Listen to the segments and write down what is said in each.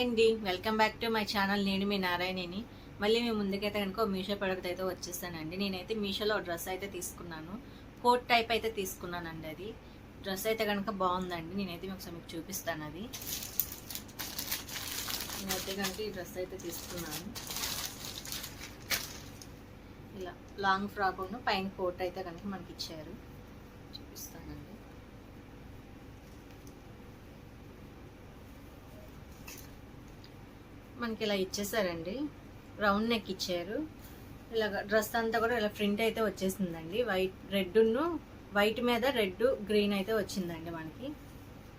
అండి welcome back to my channel. నేను మీ నారాయణని. మళ్ళీ మీ ముందుకైతే కనుక మీషో ప్రోడక్ట్ అయితే వచ్చేసానండి. నేనైతే మీషోలో డ్రెస్ అయితే తీసుకున్నాను. కోట్ టైప్ అయితే తీసుకున్నానండి అది. డ్రెస్ అయితే కనుక బాగుందండి. నేనైతే మీకు ఒకసారి మీకు చూపిస్తాను అది. నేనైతే కనుక ఈ డ్రెస్ అయితే తీసుకున్నాను. ఇలా లాంగ్ ఫ్రాక్ ఉన్న పైన కోట్ అయితే కనుక మనకి ఇచ్చారు. చూపిస్తానండి. మనకి ఇలా ఇచ్చేసారండి. రౌండ్ నెక్ ఇచ్చారు. ఇలాగ డ్రెస్ అంతా కూడా ఇలా ప్రింట్ అయితే వచ్చేసిందండి. వైట్ రెడ్ను వైట్ మీద రెడ్ గ్రీన్ అయితే వచ్చిందండి మనకి.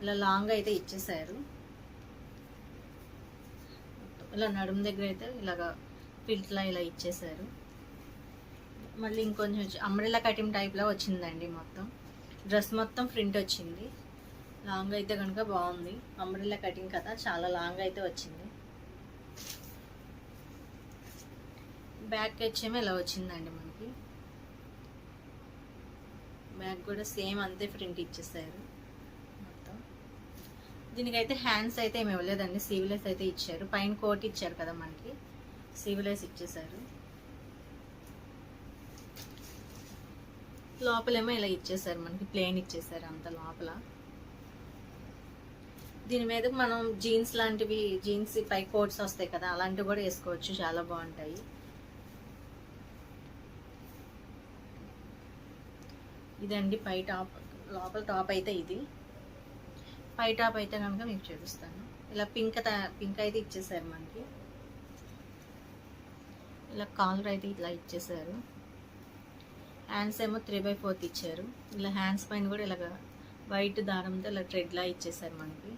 ఇలా లాంగ్ అయితే ఇచ్చేసారు. ఇలా నడుము దగ్గర అయితే ఇలాగ ఫిల్ట్లా ఇలా ఇచ్చేసారు. మళ్ళీ ఇంకొంచెం అంబ్రెల్లా కటింగ్ టైప్లో వచ్చిందండి మొత్తం. డ్రెస్ మొత్తం ప్రింట్ వచ్చింది. లాంగ్ అయితే కనుక బాగుంది. అంబ్రెల్లా కటింగ్ కదా చాలా లాంగ్ అయితే వచ్చింది. బ్యాక్ వచ్చేమో ఇలా వచ్చిందండి మనకి? బ్యాక్ కూడా సేమ్ అంతే ప్రింట్ ఇచ్చేసారు. మొత్తం. దీనికైతే హ్యాండ్స్ అయితే ఏమి ఇవ్వలేదండి సీవ్లెస్ అయితే ఇచ్చారు. పైన కోట్ ఇచ్చారు కదా మనకి సీవ్లెస్ ఇచ్చేసారు. లోపలేమో ఇలా ఇచ్చేసారు మనకి ప్లేన్ ఇచ్చేసారు అంత లోపల. దీని మీద మనం జీన్స్ లాంటివి జీన్స్ పై కోట్స్ వస్తాయి కదా అలాంటివి కూడా వేసుకోవచ్చు చాలా బాగుంటాయి. ఇదండి పై టాప్ లోపల టాప్ అయితే ఇది. పై టాప్ అయితే కనుక మీకు చూపిస్తాను. ఇలా పింక్ పింక్ అయితే ఇచ్చేసారు మనకి. ఇలా కాలర్ అయితే ఇట్లా ఇచ్చేసారు. హ్యాండ్స్ ఏమో త్రీ బై ఫోర్త్ ఇచ్చారు. ఇలా హ్యాండ్స్ పైన కూడా ఇలాగ వైట్ దారంతో ఇలా థ్రెడ్లా ఇచ్చేసారు మనకి.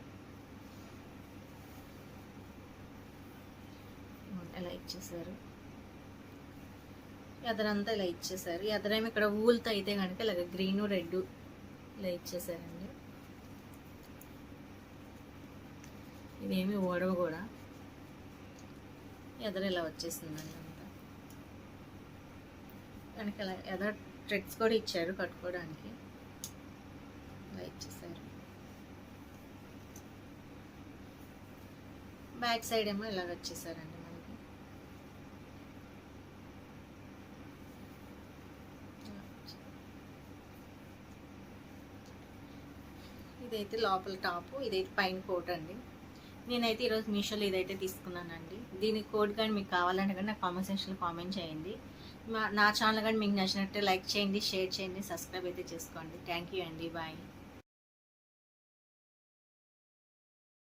ఇలా ఇచ్చేసారు. ఎదరంతా ఇలా ఇచ్చేసారు. ఎదరేమో ఇక్కడ ఊల్తో అయితే కనుక ఇలాగ గ్రీన్ రెడ్ ఇలా ఇచ్చేసారండి. ఇదేమి ఓడవ కూడా. ఎదర ఇలా వచ్చేసిందండి అంతా. కనుక ఇలా ఎదర ట్రెక్స్ కూడా ఇచ్చారు కట్టుకోవడానికి. ఇలా ఇచ్చేసారు. బ్యాక్ సైడ్ ఏమో ఇలాగ వచ్చేసారండి మనకి ఇదైతే లోపల టాపు ఇదైతే పైన కోట్ అండి. నేనైతే ఈరోజు మీషోలో ఇదైతే తీసుకున్నానండి. దీని కోడ్ కానీ మీకు కావాలంటే కానీ నాకు కామెంట్ సెక్షన్లో కామెంట్ చేయండి. మా నా ఛానల్ కానీ మీకు నచ్చినట్టే లైక్ చేయండి షేర్ చేయండి సబ్స్క్రైబ్ అయితే చేసుకోండి. థ్యాంక్ యూ అండి. బాయ్